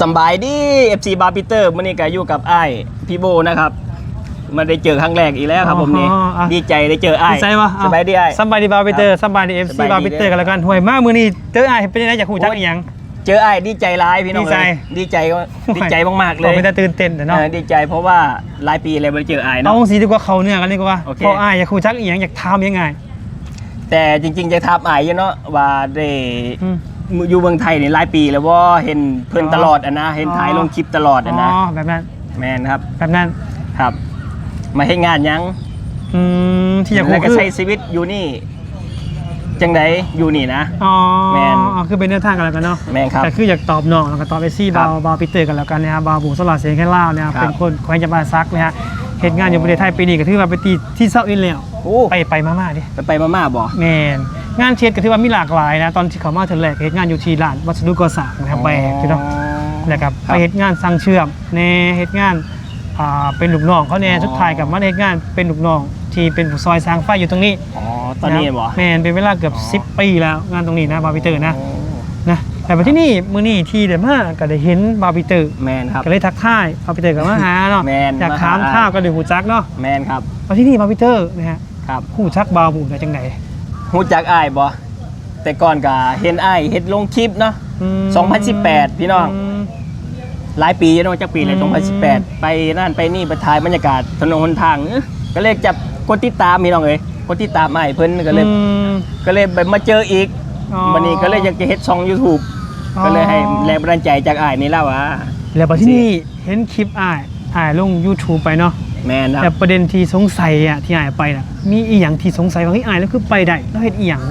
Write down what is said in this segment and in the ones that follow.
สำบายดี FC บาร์ปิเตอร์มื่อนี้ก็อยู่กับไอ้ายพี่โบนะครับมาได้เจอครั้งแรกอีกแล้วครับผมนี่อ๋ออะ ดีใจได้เจอไอ้ายดีใจวะสบายดีไอ้าย สบายดีบาร์บิเตอร์สบายดีเอฟสซีบายดี บาร์บิเตอร์กันแล้วกันห่วยมากมือนี้เจอไอ้ายเป็นยังไงอยากหูจักอีหยัง เจอไอ้ายดีใจร้ายพี่น้องดีใจ เลยดีใจก็ดีใจมากๆเลบอกยเป็นตาตื่นเต้นแต่เนาะเออดีใจเพราะว่าหลายปีเลยไม่ได้เจอไอ้ายเอาเนาะ สีดีกว่าเขาเนี่ยกันดีกว่าโอเค เพราะไอ้ายอยากหูจักอีหยังอยากทำยังไงแต่จริงๆจะทับไอ้ายอยู่เนาะว่าได้อืม อยู่เมืองไทยนี่หลายปีแล้วว่าเห็นเพื่อนอ๋อตลอดอะนะ เห็นถ่ายอ๋อลงคลิปตลอดอะนะ อ๋อแบบนั้นแมนครับ แบบนั้นครับ มาให้งานหยังอืมที่อยากหูแล้วก็คือใช้ชีวิตอยู่นี่ จังไดอยู่นี่นะ อ๋อแมนอ๋อคือเป็นแนวทางกันแล้วกันเนาะแมนครับแต่คืออยากตอบน้องแล้วก็ตอบเอซี่ครับบาร์บาร์บิเตอร์กันแล้วกันนะครับบาร์บูสลัดเสียงแค่เล่าเนี่ยครับ เป็นคนแขวงจำปาซักนะฮะเหตุงานอยู่ประเทศไทยปีนี้ก็ถือว่าเป็นตีที่เศร้าอินแล้วโอ้ไปไปมาๆดิ ไปไปมาม่าบ่ แมน งานเชียดก็ถือว่ามีหลากหลายนะตอนที่เขามาเถึงแรกเฮ็ดงานอยู่ที่ร้านวัสดุก่อสร้างนะครับแบกพี่น้องแล้วก็ไปเฮ็ดงานสร้างเชื่อมแน่เฮ็ดงานอ่าเป็นลูกน้องเขาแน่อ๋อสุดท้ายกับมาเฮ็ดงานเป็นลูกน้องที่เป็นผู้ซอยสร้างไฟอยู่ตรงนี้อ๋อตอนนี้ะบ่แมนเป็นเวลาเกือบอ๋อ10 ปีแล้วงานตรงนี้นะบาร์บิเตอร์นะโอ้นะแต่มาที่นี่มื้อนี้ที่เดมาก็ได้เห็นบาร์บิเตอร์แมนครับก็เลยทักทายบาร์บิเตอร์ก็มาหาเนาะแมนอยากมาหาถามข้าวก็ได้หูจักเนาะแมนครับมาที่นี่บาร์บิเตอร์นะฮะครับหูจักบาร์บูได้จังได ฮู้จักอ้ายบ่แต่ก่อนก็เห็นอ้ายเฮ็ดลงคลิปเนาะอืม2018 พี่น้องมหลายปีแล้วเนาะจักปีเลยอืม2018 ไปนั่นไปนี่ไปถ่ายบรรยากาศถนนหนทางเอ้อก็เลยจับคนติดตามพี่น้องเอ้ยคนติดตามอ้ายเพิ่นก็เลยอืมก็เลยแบบมาเจออีกอ๋อวันนี้ก็เลยอยากจะเฮ็ดช่อง YouTube อ๋อก็เลยให้แรงบันดาลใจจากอ้ายนี่แล้วว่าแล้วพอที่นี่เห็นคลิปอ่ายอ่ายลง YouTube ไปเนาะ แมนคแต่รับประเด็นที่สงสัยอะที่อ่ายไปน่ะมีอีหยังที่สงสัยว่าเฮ้ยอ่ายแล้วคือไปได้แล้วเฮ็ดอีหยัง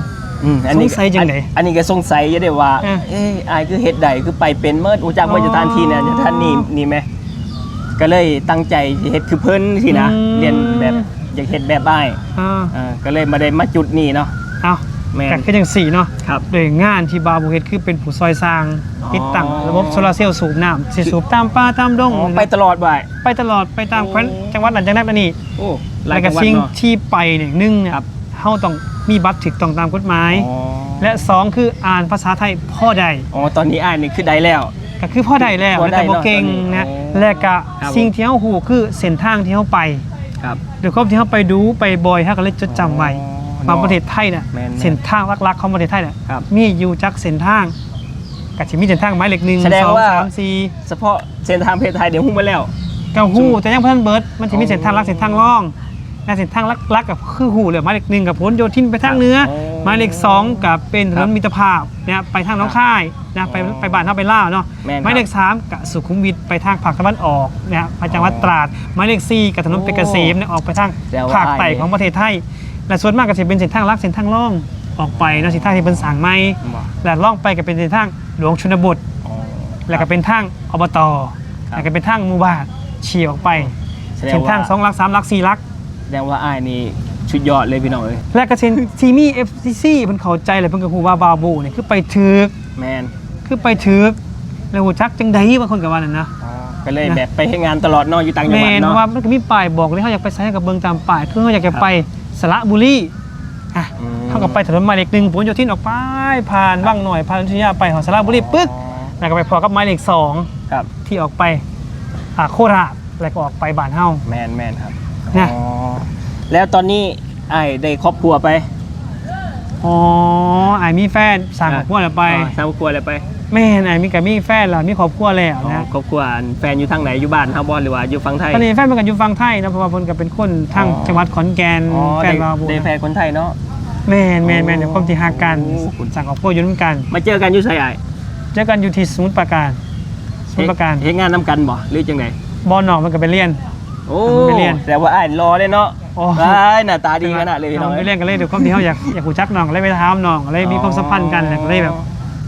อืมอันนี้สงสัยจังไหนอันนี้ก็สงสัยอยู่เด้ว่า อะ เอ้ยอายคือเฮ็ดใดคือไปเป็นเมิดอูจักอ๋อเมื่อจะทานทีเนี่ยจะทานนี่นี่ไหมก็เลยตั้งใจสิเฮ็ดคือเพิ่นสินะอืม เรียนแบบอยากเฮ็ดแบบอ้ายอ่าอ่าก็เลยมาได้มาจุดนี้เนาะ เอา แม่นแต่คือจังสี่เนาะครับ โดยงานที่บาบูเฮ็ดคือเป็นผู้ซอยสร้างอ๋อ ติดตั้งระบบโซลาร์เซลล์สูบน้ำสิสูบตามป่าตามดงอ๋อไปตลอดบ่าย ไปตลอดไปตามแคว้นโอ้จังหวัดนั้นจังนั้นอันนี้โอ้หลาแล้ยวก็จังหวัดสิ่งเนาะ ที่ไปเนี่ยหนึ่งเนี่ยครับ เฮาต้องมีบัตรถูกต้องตามกฎหมาย อ๋อและสองคืออ่านภาษาไทยพ่อใด อ๋อตอนนี้อ้ายนี่คือได้แล้ว ก็คือพ่อใดแล้วพ่อใดแต่บ่เก่งเนาะตอนนี้นะโอ้และก็ครับ สิ่งที่เฮาฮู้คือเส้นทางที่เฮาไปครับเดี๋ยวครบที่เฮาไปดูไปบ่อยเฮาก็เลยจดจำไว้ อ๋ อบางประเทศไทยน่ะแม่นๆเส้นทางลักๆของประเทศไทยน่ะครับ มีอยู่จักเส้นทางก็สิมีเส้นทางหมายเลข1แสดง2ว่า3 4เฉพาะเส้นทางเพศไทยเดี๋ยวหุ้มมาแล้วก็ฮู้แต่ยังบ่ทันเบิดมันสิมีอ๋อเส้นทางลักเส้นทางร่องและเส้นทางลักๆกับคือฮู้เลยหมายเลข1กับผลโยธินไปทางเหนืออ๋อหมายเลขสองกับเป็นถนครันบมิตรภาพเนี่ยไปทางหน้องค่ายนะไปอ๋อไปบ้านเท่าไปล่าวเนาะแม่นครับหมายเลขสามกับสุขุมวิทไปทางภาคตะวันออกนะไปจังหวัดตราดหมายเลขสี่กับถนนโอ้เพชรเกษมเนี่ยออกไปทางแต่ว่าภาคใต้อ้ายของประเทศไทย และส่วนมากก็จะเป็นเส้นทางลักเส้นทางล่องออกไปเนาะเส้นทางที่เป็นสางไม้และล่องไปก็เป็นเส้นทางหลวงชนบทอ๋อแล้วก็เป็นทางอบตครับแล้วก็เป็นทางหมู่บ้านเฉียออกไปแสดงเส้นทางว่าสองลักสามลักสี่ลักแสดงว่าอ้ายนี่ชุดยอดเลยพี่น้องเอ้ยและก็เส้นทีมี่เอฟซีซีเพิ่นเข้าใจเลยเพิ่นก็ฮู้ว่าบาบูเนี่ยคือไปถึกแมนคือไปถึกแล้วหูจักจังใดบางคนกับว่านั่นนะก็เลยนะแบบไปให้งานตลอดเนอกอยู่ต่างจังแมหวัดนเนาะว่ามันก็มีป้ายบอกเลยเขาอยากไปใช้กับเบิงตามป้ายคือเขาอยากจะไป สระบุรีอะอืมเขาก็ไปถนนหมายเลขหนึ่งผลโยธินออกไปผ่านบ้างหน่อยผ่านทุยาไปหอสระบุรีปึ๊กแล้วก็ไปพอกับหมายเลขสองครับที่ออกไปอ่าโคราชแล้วก็ออกไปบ้านเฮา แมนแมนครับนะ อ๋อแล้วตอนนี้ไอ้ายได้ครอบครัวไปอ๋อไอ้ายมีแฟนสั่งครอบครัวแล้วไปอ๋อสร้างครอบครัวอะไรไป แม่นไอ้ายมีกับมีแฟนแล้วมีครอบครัวแล้วอ๋อนะครอบครัวแฟนอยู่ทางไหนอยู่บ้านเฮาบ่หรือว่าอยู่ฝั่งไทยตอนนี้แฟนเป็นกันอยู่ฝั่งไทยนะเพราะว่าเพิ่นก็เป็นคนทางอ๋อจังหวัดขอนแก่นอ๋อแฟได้นเราบุญได้แฟนคนไทยเนาะ แม่นแม่นแม่นเดี๋ยวความที่หากันโอ้สั่งของพวกอยุ่ร่วมกันมาเจอกันอยู่ไสไอ้ายเจอกันอยู่ที่สมุทรปราการสมุทรปราการเฮ็ดงานนํกันบ่หรือจังไดบอลนอกมันก็ไปเรียน โอ้ไปเรียนแต่ว่าอ้ายรอเลยเนาะโอ้ อ้ายหน้าตาดีขนาดเลยพี่น้น้อองงไปเรียนกันเลยเดี๋ยวความที่เขาอยากอยากหูจักน้องเลยไปถามน้องเลยมีความสัมพันธ์กันแล้วก็เลยแบบ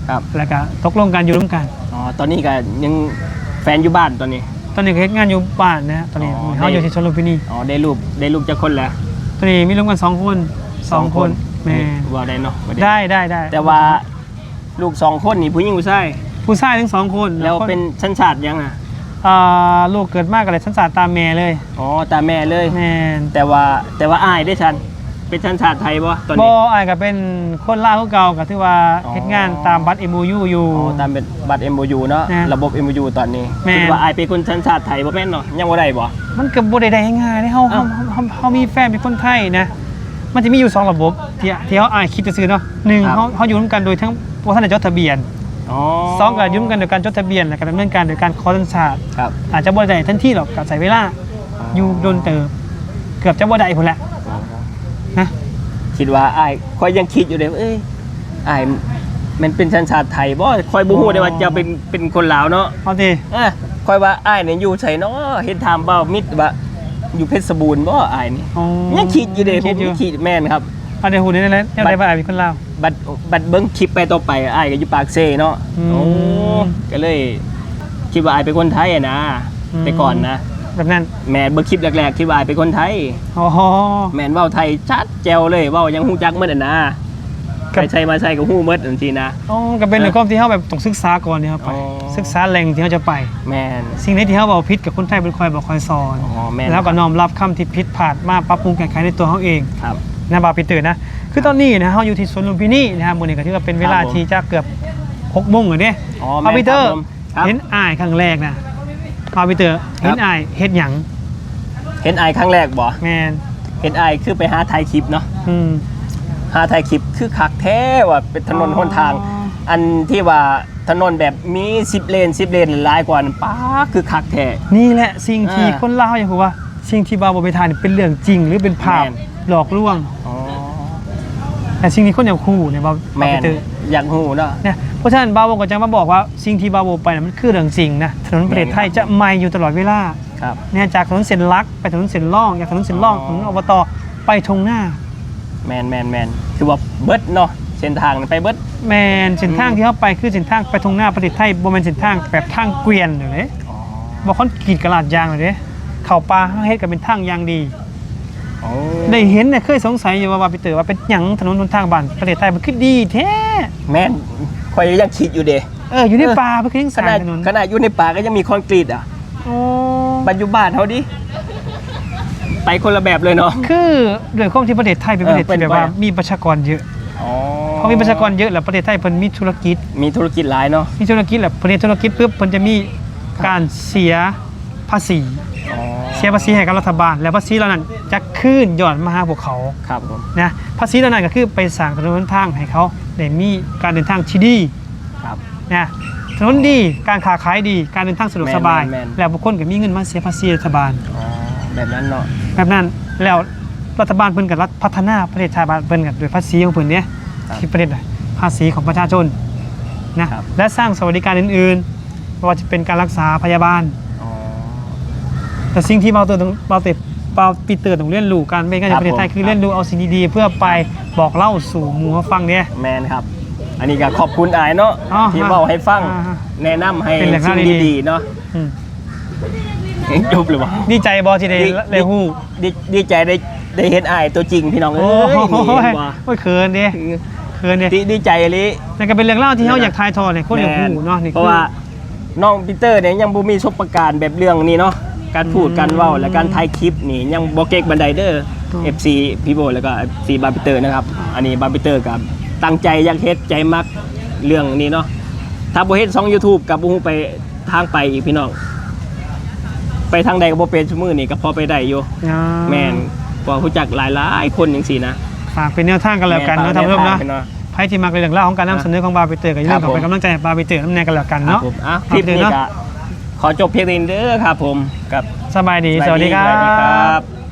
ครับแล้วก็ตกลงกันอยู่ร่วมกัน อ๋อตอนนี้ก็ยังแฟนอยู่บ้านตอนนี้ ตอนนี้ก็เฮ็ดงานอยู่บ้านนะฮะตอนนี้อ๋อเขาอยู่ที่ชลบุรีอ๋อได้รูปได้รูปจากคนแล้วตอนนี้มีรวมกันสองคนสองคนแม่ว่าได้เนาะบ่ได้ได้ได้แต่ว่าลูกสองคนนี่ผู้หญิงผู้ชายผู้ชายทั้งสองคนแล้วคนเป็นชั้นชาติยังอะอ่าลูกเกิดมากกับเลยชั้นศาสตร์ตามแม่เลยอ๋อตาแม่เลย แม่นแต่ว่าแต่ว่าอายได้ชัน เป็นชันชาติไทยบ่ตอนบนี้อายก็เป็นคนลาวคือเก่าก็ถือว่าอ๋อ เฮ็ดงานตามบัตร MOU อยู่ อ๋อตามเป็นบัตร MOU เนาะ นะระบบ MOU ตอนนี้แม่น คิดว่าอายเป็นคนชันชาติไทยบ่แม่นเนาะยังบ่ได้บ่ มันก็บ่ได้ได้ง่ายๆเด้เฮาเฮาอ้าว เฮาเฮามีแฟนเป็นคนไทยนะ มันจะมีอยู่สองระบบที่ที่เฮาอายคิดจะซื้อเนาะหนึ่งครับ เฮาเฮาอยู่ร่วมกันโดยทั้งบ่ทันได้จดทะเบียนอ๋อสองก็อยู่ร่วมกันโดยการจดทะเบียนและการดำเนินการโดยการขอสัญชาติ ครับ อาจจะบ่ได้ทันทีหรอกก็ใช้เวลาอยู่โดนเติบเกือบจะบ่ได้พุ่นแหละอ๋อนะ คิดว่าอายคอยยังคิดอยู่เลยว่าเอ้ยอายมันเป็นชันชาติไทยบ่คอยบ่ฮู้ได้ว่าจะเป็นเป็นคนลาวเนาะ เอาดิเอ้ยคอยว่าอายเนี่ยอยู่ไสเนาะเห็นถามเบ้ามิดว่าอยู่เพชรบูรณ์บ่อายนี่อ๋อยังคิดอยู่เด้ผคิดมอยู่ยังคิดแม่นครับ เอาเดี๋ยวฮู้ได้แล้วยังได้ว่าอายเป็นคนลาว บัดบัดเบิ้งคลิปไปต่อไปอ้ายก็อยู่ปากเซเนาะอืมโอ้ก็เลย คิดว่าอ้ายเป็นคนไทยอะนะ อืม แต่ก่อนนะ แบบนั้นแม่นเบิ้งคลิปแรกๆคิดว่าอ้ายเป็นคนไทย อ๋อ แม่นเว้าไทยชัดแจ๋วเลยเว้ายังฮู้จักหมดอะนะครับไปใช่มาใช่ก็ฮู้หมดจังซี่นะ อ๋อก็เป็นเรื่องความที่เฮาแบบต้องศึกษาก่อนเนี่ยครับไปอ๋อ ศึกษาแหล่งที่เฮาจะไป แม่น สิ่งใดที่เขาบอกผิดกับคนไทยเป็นคอยบอกคอยสอนอ๋อแม่น แล้วก็น้อมรับคำที่ผิดพลาดมาปรับปรุงแก้ไขในตัวเขาเองครับ นะบาปิเตอร์นะคือตอนนี้นะเขาอยู่ที่สวนลุมพินีนะครับมื้อนี้ก็ถือว่าเป็นเวลาครับผมที่จะเกือบ6โมงแล้วเด้อ๋อบาแม่นปิเตอร์ครับผมครับ เห็นอายครั้งแรกนะ บาปิเตอร์ครับเห็นอายเฮ็ดหยังเห็นอ้ายครั้งแรกบ่แมนเห็นอ้ายคือไปหาถ่ายคลิปเนาะอืม หาถ่ายคลิปคือคักแท้ว่าเป็นถนนอ๋อหนทางอันที่ว่าถนนแบบมี10เลน10เลนหลายกว่านั้นป้าคือคักแท้ นี่แหละสิ่งที่อ่าคนลาวอย่างผมว่า สิ่งที่บาบไปทานเป็นเรื่องจริง หรือเป็นภาพแม่น หลอกลวงอ๋อแต่สิ่งที่คนอย่างคู่เนี่ยบาแมบาปินเตอร์ อยากหูเนาะเนี่ยเพราะฉะนั้นบาโวก็จะมาบอกว่าสิ่งที่บาโวไปนะมันคือเรื่องจริงนะถนนประเทศไทยจะไม่อยู่ตลอดเวลาครับ เนี่ยจากถนนเส้นลักไปถนนเส้นล่องจากถนนเส้นล่องอ๋ถอนนอบตไปทงหน้า แมนแมนแมนคือว่าเบิดเนาะเส้นทางไปเบิด แมนเส้นทางที่เขาไปคือเส้นทางไปทงหน้าประเทศไทยบ่แมนเส้นทางแบบทางเกวียนเลยอ๋อบอกเขากรีดกระลาดยางเลยเด้เขาปลาเขาเฮ็ดกันเป็นทางยางดีอ๋อได้เห็นเนี่ยเคยสงสัยอยู่ว่าว่าไปเตอว่าเป็นหยังถนนหนทางบ้านประเทศไทยมันคือดีแท้ แมนคอยยังคิดอยู่เด้เอออยู่ในป่าเพื่อยังขสร้านาดงถนนขนาดอยู่ในป่าก็ยังมีคอนกรีตอะโอ้ปัจจุบันเท่าดิไปคนละแบบเลยเนาะ คือด้วยความที่ประเทศไทยเป็นประเทศเออเป็นที่แบบว่าไป มีประชากรเยอะอ๋อพอมีประชากรเยอะแล้วประเทศไทยเพิ่นมีธุรกิจ มีธุรกิจหลายเนาะ มีธุรกิจแล้วเพิ่นเฮ็ดธุรกิจปุ๊บเพิ่นจะมีการเสียภาษีอ๋อ เสียภาษีให้กับรัฐบาล แล้วภาษีเหล่านั้นจะคืนย้อนมาหาพวกเขาครับผมนะภาษีเหล่านั้นก็คือไปสร้างถนนหนทางให้เขาได้มีการเดินทางที่ดีครับนะถนนดีการค้าขายดีการเดินทางสะดวกแม่นสบาย แม่นแม่นแล้วบุคคลก็มีเงินมาเสียภาษีรัฐบาล อ๋อแบบนั้นเนาะแบบนั้นแล้วรัฐบาลเพิ่นก็รัฐพัฒนาประเทศชาติบ้านเพิ่นก็ด้วยภาษีของเพิ่นเนี่ยครับ ที่ประเทศภาษีของประชาชนนะครับ และสร้างสวัสดิการอื่นๆไม่ว่าจะเป็นการรักษาพยาบาลอ๋อ แต่สิ่งที่เบาเตอร์ต้องเบาเตอร์เบาปีเตอร์ต้องเรียนรู้การเป็นการครัในบประเทศไทยผมคือเรียนรู้เอาสิ่งดีๆเพื่อไปบอกเล่าสู่หมู่เขาฟังเนี่ย แมนครับ อันนี้ก็ขอบคุณอายเนาะอ๋อที่บอกให้ฟังอ่าฮะแนะนำให้เป็นแหล่งสิ่งข่าวดี ดีๆเนาะอืมจบหรือเปล่า ดีใจบอที่ได้ดี ได้ฮู้ดีดีใจได้ได้เห็นอายตัวจริงพี่น้องเอ้โอ้ยโหนี่เห็นบ่โอ้ยเขินเด้เขินเด้ดีดีใจเลย นั่นก็เป็นเรื่องเล่าที่เขาอยากทายทอดเนี่ยคนอยากฮู้เนาะนี่เพราะว่าน้องปีเตอร์เนี่ยยังบ่มีประสบการณ์แบบเรื่องนี้เนาะ การพูดการเว้าและการถ่ายคลิปนี่ยังบ่เก่งบันไดเด้อ FC พี่โบแล้วก็ FC บาร์บิเตอร์นะครับ อันนี้บาร์บิเตอร์กับตั้งใจอยังเฮ็ดใจมักเรื่องนี้เนาะถ้าบ่เฮ็ดช่อง YouTube กับบ่ฮู้ไปทางไปอีกพี่น้อง ไปทางใดก็บ่เป็นชั่วมือนี่ก็พอไปได้อยู่อ่าแม่นกว่ารู้จักหลายๆคนจังซี่นะฝากเป็นแนวทางกันแล้วกันเนาะท่านผู้ชมเนาะแฝกแวทงไพ่ที่มักเรื่องเล่าวของการนำเสนอของบาร์บีเตอร์กับอย่าลืมครับขอผมเป็นกำลังใจให้บาร์บีเตอร์น้ำแนงกันแล้วกันครับเนาะผมอะคลิปนี้เนาะก็ ขอจบเพียงเท่านี้เด้อครับผมกับสบายดี สวัสดีครัสวัสดีครับบ